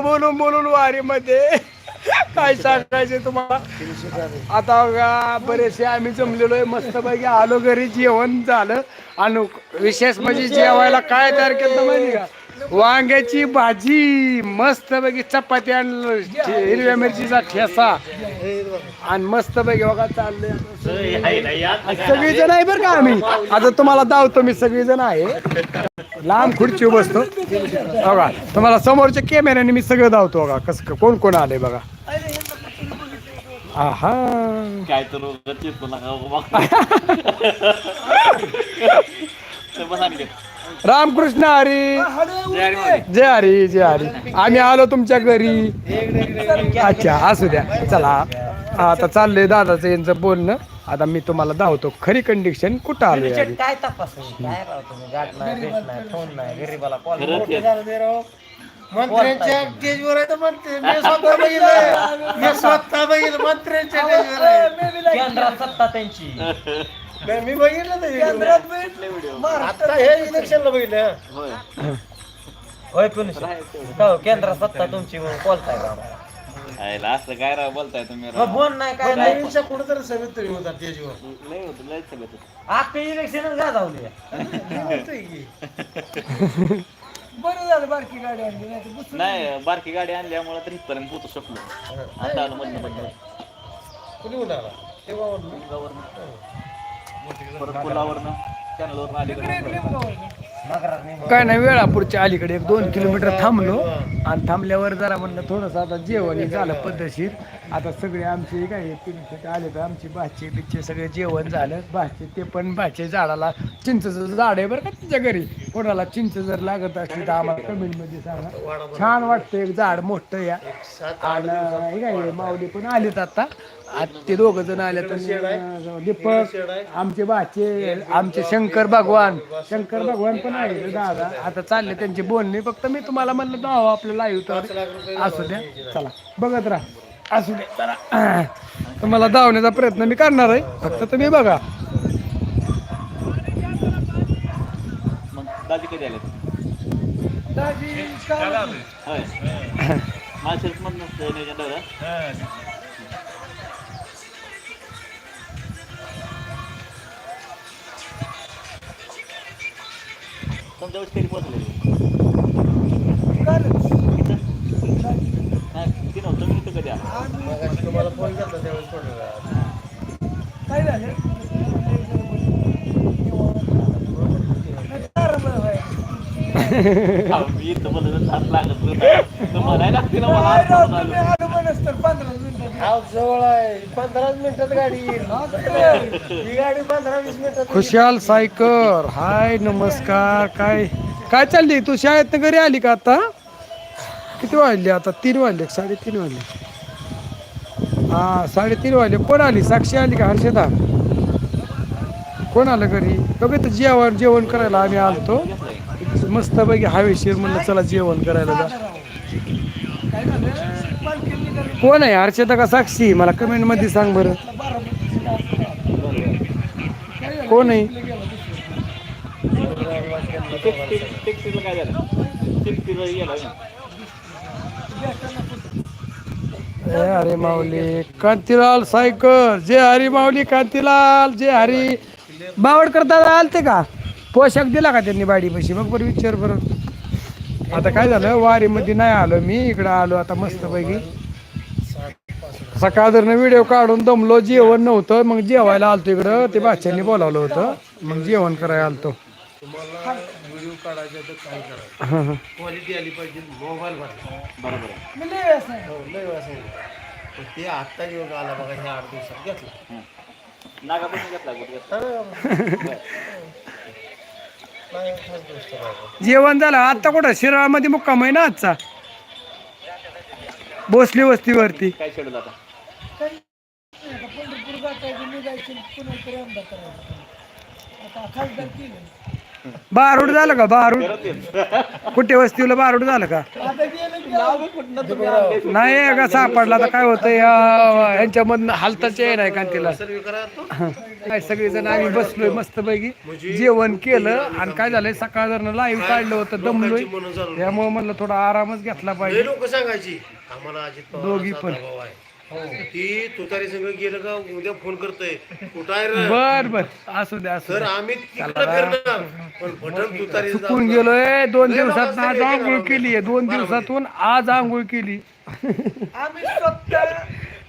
बोलून बोलून वारीमध्ये. काय सांगायचे तुम्हाला? आता बघा बरेचसे आम्ही जमलेलो आहे. मस्तपैकी आलो घरी जेवण झालं. आणि विशेष म्हणजे जेवायला काय तयार केलं माहिती का? वांग्याची भाजी मस्तपैकी चपाती आणि हिरव्या मिरचीचा ठेसा. आणि मस्तपैकी बघा चाललंय सगळी. जण आहे बरं का आम्ही? आता तुम्हाला दावतो मी सगळी जण आहे. लांब खुर्चीवर बसतो बघा तुम्हाला समोरच्या कॅमेऱ्याने मी सगळं दावतो बघा. कसं कोण कोण आले बघा. आहा. काय तर रामकृष्ण हरी. जय हरी जय हरी. आम्ही आलो तुमच्या घरी. अच्छा असू द्या. चला. आता चाललंय दादाचं यांचं बोलणं. आता मी तुम्हाला दावतो खरी कंडिशन कुठं आधी. काय तपास काय राव तुम्ही? गाठ नाही भेट नाही फोन नाही गरीबाला कॉल खरंच आहे. मंत्र्यांच्या स्टेजवर आहे तर मंत्री. मी स्वतः बघितलं मी स्वतः बघितलं. मंत्र्यांच्या स्टेजवर आहे. केंद्रात सत्ता त्यांची. नाही, मी बघितलं ते आता हे इलेक्शनला बघितलं. होय. होय कोणी केंद्रात सत्ता तुमची म्हणून बोलताय आम्हाला? आयला असं काय राव बोलताय तुम्ही राव? बोल नाही काय नाही. नवीनच्या कुठेतरी सभेत तरी होता स्टेजवर लय होतं लय सगळं आता इलेक्शनच गाजावली होतंय की. नाही बारकी गाडी आणल्यामुळे तर इथपर्यंत पोहोचू शकलो. आता आलो मधनं मधनं कुणी उन्हाला तेव्हा म्हणलं. परत पुलावरनं चॅनलवरनं अलीकडे काय नाही वेळापूरच्या अलीकडे एक दोन किलोमीटर थांबलो. आणि थांबल्यावर जरा म्हणलं थोडंसं आता जेवण झालं पद्धतशीर. आता सगळे आमचे काय तीन आले तर आमची भाचे बिचे सगळे जेवण झालं. भाचे ते पण भाचे झाडाला चिंचचं झाड आहे बरं का तिच्या घरी. कोणाला चिंच जर लागत असली तर आम्हाला कमेंटमध्ये सांगा. छान वाटतं एक झाड मोठं या. आणि हे काय माऊली पण आलेत आता. आता ते दोघं जण आले तर दीपक आमचे बाचे आमचे शंकर भगवान. शंकर भगवान पण आहे दादा. आता चालले त्यांचे बोलणे. फक्त मी तुम्हाला म्हणलं दाव आपलं लाईव्ह तर असू द्या. चला बघत राहा. असू द्या चला. तुम्हाला धावण्याचा प्रयत्न मी करणार आहे. फक्त तुम्ही बघा. दादी कधी आले होय वेळेस कधी पोहोचले नाही किती नव्हतं तुम्ही इथं कधी आला मगाशी तुम्हाला फोन केला त्यावेळेस वेळात. अहो, मी हात लागत नव्हता. तर म्हणायला लागते ना मला आज फोन आला. हा जवळ आहे. पंधरा मिनिटात गाडी येईल. ही गाडी पंधरा वीस मिनिटात येईल. खुशाल सायकर. हाय नमस्कार. काय काय चालली? तू शाळेत घरी आली का आता? किती वाजले आता? तीन वाजले साडेतीन वाजले. हा साडेतीन वाजले. कोण आली? साक्षी आली का हर्षदा? कोण आलं घरी? बघ तर जेवण जेवण करायला आम्ही आलतो. मस्तपैकी हवेशीर म्हणलं चला जेवण करायला जा. कोण आहे? हर्षदा का साक्षी? मला कमेंटमध्ये सांग बरं. कोण आहे? अरे माऊली कांतीलाल सायकल. जे हरी माऊली कांतीलाल जे हरी. बावड करता आलते का? पोशाख दिला का त्यांनी बाडी पैसे मग बरं विचार बरं. आता काय झालं? वारीमध्ये नाही आलो मी. इकडं आलो आता मस्तपैकी. पैकी जर व्हिडिओ काढून दमलो जेवण नव्हतं. मग जेवायला आलतो इकडं. ते बादशांनी बोलावलं होतं. मग जेवण करायला आलतो. तुम्हाला व्हिडिओ काढायचा तर काय करायचं हं, ते आत्ता घेऊन आला बघा ह्या आठ दिवसात घेतला. जेवण झालं. आता कुठं? शिराळमध्ये मुक्काम आहे ना आजचा? भोसली वस्तीवरती. काय शेड्यूल आता? बारूड झालं का? बारूड कुठे वस्तीला बारूड झालं का? नाव बी कुठनं तुम्ही आणलंय? नाही का सापडला? तर काय होतं या यांच्यामधनं हालताचे नाही का तिला? काय सगळेजण आम्ही बसलोय मस्त पैकी जेवण केलं आणि काय झालंय? सकाळ जर लाईव्ह काढलं होतं दमलोय. त्यामुळे म्हणलं थोडा आरामच घेतला पाहिजे. लोक सांगायची आम्हाला अजित पवार दोघी पण. आहे. ती तुतारी संघ गेलं का उद्या फोन करतोय. कुठं आहे रे? बर बर. असू द्या असू तर द्या आम्ही तिकडे फिरणार. पण बटन तुतारी चुकून गेलोय. दोन दिवसात आज आंघोळ केली आहे. दोन दिवसातून आज आंघोळ केली.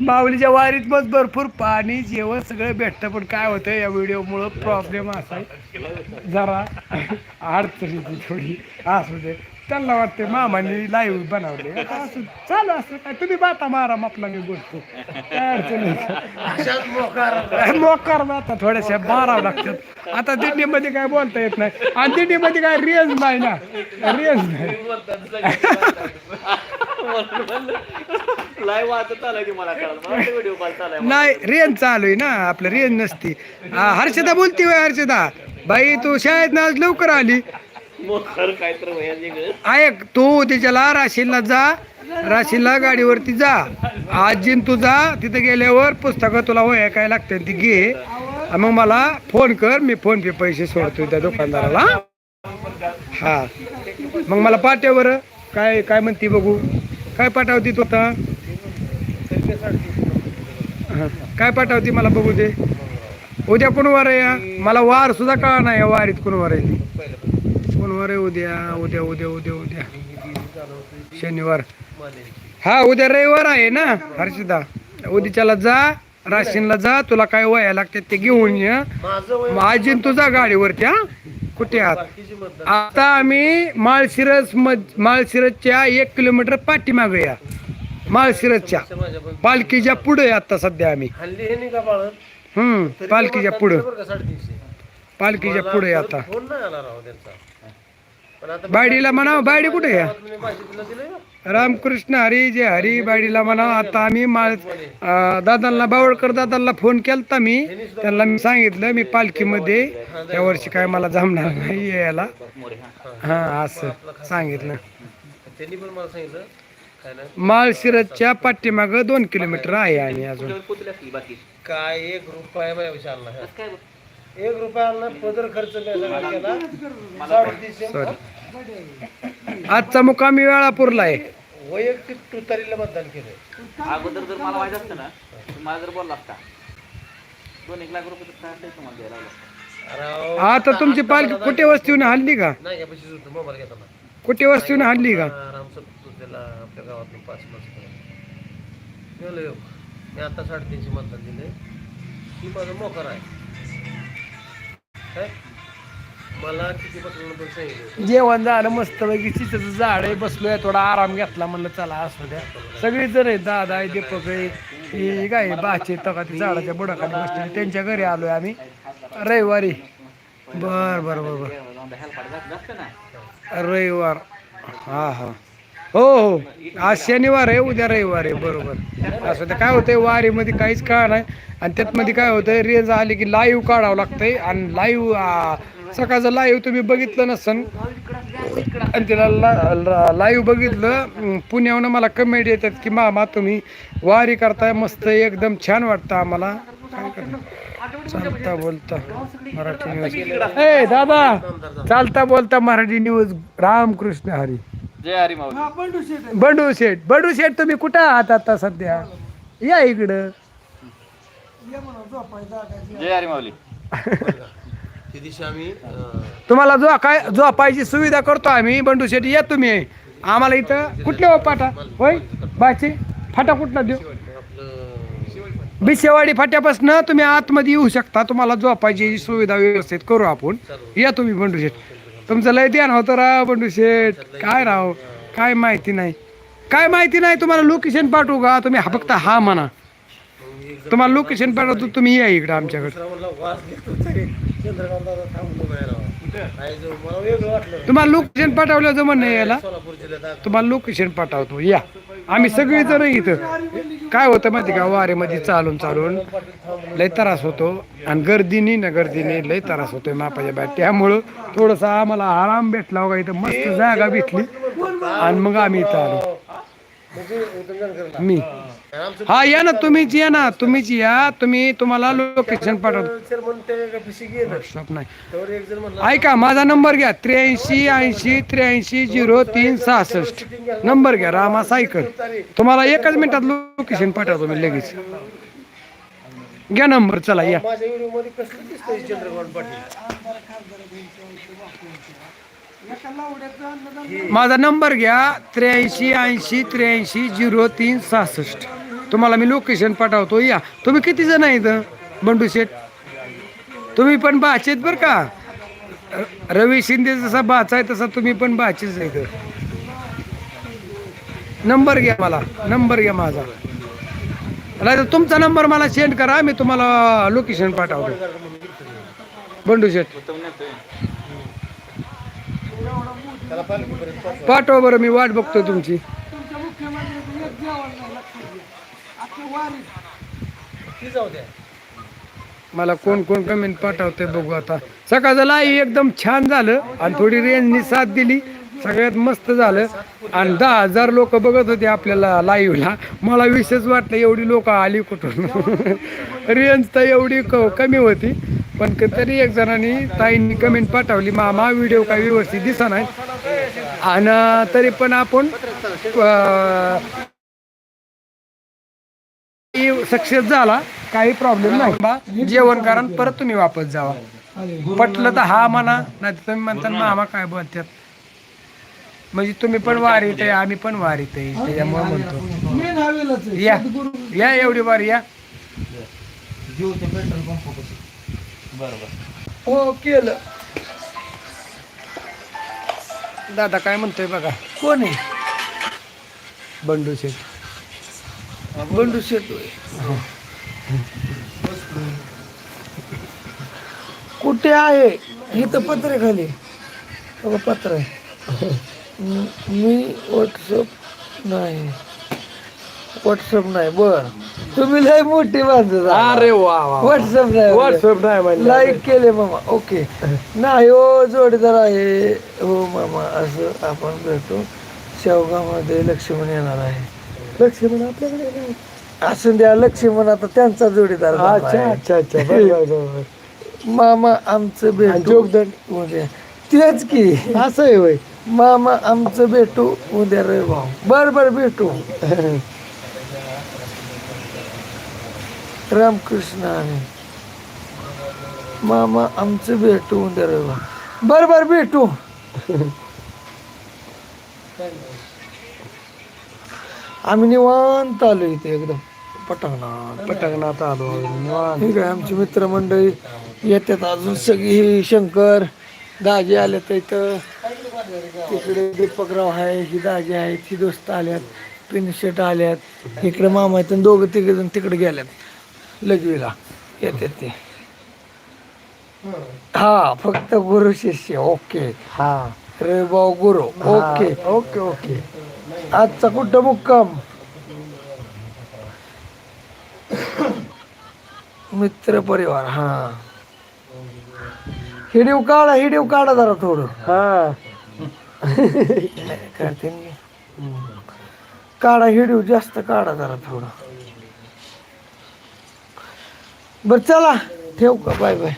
माऊलीच्या वारीत मग भरपूर पाणी जेवण सगळं भेटतं. पण काय होतं या व्हिडिओमुळं प्रॉब्लेम असा आहे. जरा अडचण थोडी. असू दे. त्यांना वाटते मामाने लाईव्ह बनवले. आता असू चालू असं काय? तुम्ही बाता मारा आपला मी बोलतो काय अडचण नाही. मोकार. आता थोड्याशा मारावं लागतात. आता दिंडीमध्ये काय बोलता येत नाही. आणि दिंडीमध्ये काय रेंज नाही ना. रेंज नाही. नाही रेंज चालू आहे ना. आपलं रेंज नसती. हा, हर्षदा बोलती वय हर्षदा. बाई तू शाळेत ना आज लवकर आली. ऐक तू त्याच्याला राशीला जा राशीला गाडीवरती जा. आजीन तू जा तिथे गेल्यावर पुस्तकं तुला वया काय लागते ती घे. आणि मग मला फोन कर मी फोन पे पैसे सोडतो त्या दुकानदाराला हा. मग मला पाठव काय काय म्हणती बघू? काय पाठवती तू आता? काय पाठवती मला बघू दे. उद्या कोण वार या? मला वार सुद्धा कळा नाही या वारीत कोण वार आहे ती कोण वार आहे उद्या उद्या उद्या उद्या उद्या. शनिवार. हा उद्या रविवार आहे ना हर्षदा उद्याच्याला जा राशीनला जा तुला काय वया लागतात ते घेऊन ये. आजीन तुझा गाडीवरती हा? कुठे आहात? आता आम्ही माळशिरस माळशिरसच्या एक किलोमीटर पाठीमागे या. माळशिरसच्या. पालखीच्या पुढे आता सध्या आम्ही. हम्म पालखीच्या पुढे. पालखीच्या पुढे आता. बायडीला म्हणावं बायडी कुठे या रामकृष्ण हरी जय हरी बायडीला म्हणावं आता आम्ही माळ दादांना बावळकर दादांना फोन केलता मी. त्यांना मी सांगितलं मी पालखीमध्ये या वर्षी काय मला जमणार नाही यायला. हा असं सांगितलं. त्यांनी पण मला सांगितलं माळशिरसच्या पाठीमागं दोन किलोमीटर आहे आणि अजून. काय एक रुपया माझ्या एक रुपया पदर खर्च केला. आजचा मुक्कामी वेळापूरला आहे वैयक्तिक तुतारीला मतदान केलं अगोदर जर मला माहीत असतं ना तर मला जर बोलला असता दोन एक लाख रुपये तर काय असेल तुम्हाला द्यायला लागलं. राव, आता तुमची पालखी कुठे वस्तीहून हल्ली का? नाही पैसे होतं मोबाईल घेताना कुठे वस्तीहून हल्ली का? त्याला आपल्या गावातून पाच पाच गेलो योग मी आता साडेतीनशे मतदान दिले ही माझं मोकार आहे. काय? मला किती पण सांगितलं जेवण झालं मस्त पैकी चिचचं झाड आहे बसलोय थोडा आराम घेतला म्हणलं चला असू द्या. सगळी जण आहे दादा आहे दीपक आहे काय बाचे तका ती झाडाच्या बुडाखाली बसले त्यांच्या घरी आलोय आम्ही. रविवारी. बर बर बर बर. रविवार. हा हा. हो हो. आज शनिवार आहे उद्या रविवार आहे बरोबर. असं तर काय होतंय वारीमध्ये काहीच कळा नाही. आणि त्यात मध्ये काय होतंय रेंज आली की लाईव्ह काढावं लागतंय. आणि लाईव्ह सकाळचं लाईव्ह तुम्ही बघितलं नसन. आणि तिला लाईव्ह बघितलं पुण्याहून मला कमेंट येतात की मामा तुम्ही वारी करताय मस्त एकदम छान वाटतं आम्हाला. काय करणार? चालता बोलता मराठी न्यूज ए दादा चालता बोलता मराठी न्यूज रामकृष्ण हरी. जय हरी माऊली. बंडू शेठ. बंडू शेठ. तुम्ही कुठं आहात आता सध्या? या इकडं. जय हरी माऊली. आम्ही तुम्हाला जो काय झोपायची सुविधा करतो आम्ही बंडू शेट्टी या तुम्ही. आम्हाला इथं कुठले हो पाटा? होय? बाचे? फाटा कुठला देऊ? बिसेवाडी फाट्यापासून तुम्ही आतमध्ये येऊ शकता. तुम्हाला झोपायची सुविधा व्यवस्थित करू आपण. या तुम्ही बंडू शेठ तुमचं लय ध्यान होतं राव बंडू शेठ काय राव? काय माहिती नाही. काय माहिती नाही? तुम्हाला लोकेशन पाठवू का? तुम्ही हा फक्त हा म्हणा. तुम्हाला लोकेशन पाठवतो तुम्ही या इकडं आमच्याकडे. तुम्हाला लोकेशन पाठवलं जमन नाही जिल्ह्यात तुम्हाला लोकेशन पाठवतो. या. आम्ही सगळे जण इथं. काय होतं माहिती का? वारेमध्ये चालून चालून लय त्रास होतो. आणि गर्दीनी ना गर्दीने लय त्रास होतोय मापाच्या बाहेर. त्यामुळं थोडंसं आम्हाला आराम भेटला बघा इथं मस्त जागा भेटली. आणि मग आम्ही इथं आलो. मी? आमचं हा या ना तुम्हीच या ना तुम्हीच या तुम्ही तुम्हाला लोकेशन पाठवतो. ऐका माझा नंबर घ्या त्र्याऐंशी ऐंशी त्र्याऐंशी झिरो तीन सहासष्ट. नंबर घ्या रामा सायकल. तुम्हाला एकच मिनिटात लोकेशन पाठवतो मी लगेच. घ्या नंबर चला या माझ्या व्हिडिओमध्ये कसलं दिसतंय चंद्रकांत पाटील माझा नंबर घ्या त्र्याऐंशी ऐंशी त्र्याऐंशी झिरो तीन सहासष्ट. तुम्हाला मी लोकेशन पाठवतो. या. तुम्ही किती जण आहे इथं बंडू शेठ? तुम्ही पण बाचेत बरं का? रवी शिंदे जसा बाच आहे तसा तुम्ही पण बाचेच आहे इथं. नंबर घ्या मला नंबर घ्या माझा. नाही तर तुमचा नंबर मला सेंड करा मी तुम्हाला लोकेशन पाठवतो. बंडू शेठ. पाठवा. बरं मी वाट बघतो तुमची. मला कोण कोण कमेंट पाठवते बघू आता. सकाळचं लाई एकदम छान झालं आणि थोडी रेंजनी साथ दिली. सगळ्यात मस्त झालं. आणि दहा हजार लोक बघत होते आपल्याला लाईव्हला मला विशेष वाटलं एवढी लोक आली कुठून. रेंज तर एवढी क- कमी होती. पण क- तरी एक जणांनी ताईंनी कमेंट पाठवली मामा व्हिडिओ काही व्यवस्थित दिसा नाही आणि तरी पण आपण सक्सेस झाला काही प्रॉब्लेम नाही. बा जेवण करा आणि परत तुम्ही वापस जावा. पटलं तर हा म्हणा नाही तुम्ही म्हणता मामा काय बोलतात म्हणजे तुम्ही पण वारीत आहे आम्ही पण वारीत आहे त्याच्यामुळे म्हणतो. या या एवढी वार या. हो केलं दादा काय म्हणतोय बघा. कोण आहे? बंडू शेठ. बंडू शेठ. होय. कुठे आहे? इथं पत्र खाली. पत्र. आहे म- मी व्हॉट्सअप नाही. व्हॉट्सअप नाही बर. तुम्ही लय मोठी माणसं अरे वा व्हॉट्सअप नाही व्हॉट्सअप नाही लाईक केले मामा ओके. नाही हो जोडीदार आहे. हो मामा असं आपण भेटू. शेवगावमध्ये लक्ष्मण येणार आहे. लक्ष्मण आपल्याकडे नाही. असून द्या लक्ष्मण आता त्यांचा जोडीदार अच्छा अच्छा अच्छा. मामा आमचं भेटू. उद्या. तेच की. असं आहे होय. मामा आमचं भेटू उद्या रे भाऊ बर बर भेटू. रामकृष्ण आणि मामा आमचं भेटू उद्या रे बर बर भेटू. आम्ही निवांत आलो इथे एकदम. पटंगणात पटंगणात आलो. निवांत. ठीक आहे आमची मित्रमंडळी येतात अजून सगळी. शंकर दाजी आले तर इथं. तिकडे दीपकराव आहे ही दाजी आहे ही दोस्त आल्यात पिनशेट आल्यात. इकडे मामा आहेत दोघं तिघे जण तिकडे गेल्यात. लगवीला येतात ते. हा फक्त गुरु शिष्य. ओके. हा. रे भाऊ गुरु. ओके. Okay okay. आजचा कुठं मुक्काम मित्र परिवार हा. हिडीव काढा हिडीव काढा जरा थोडं. हा. करते. काढा हिडीव जास्त काढा जरा थोडं. बर चला. ठेव का? Bye bye.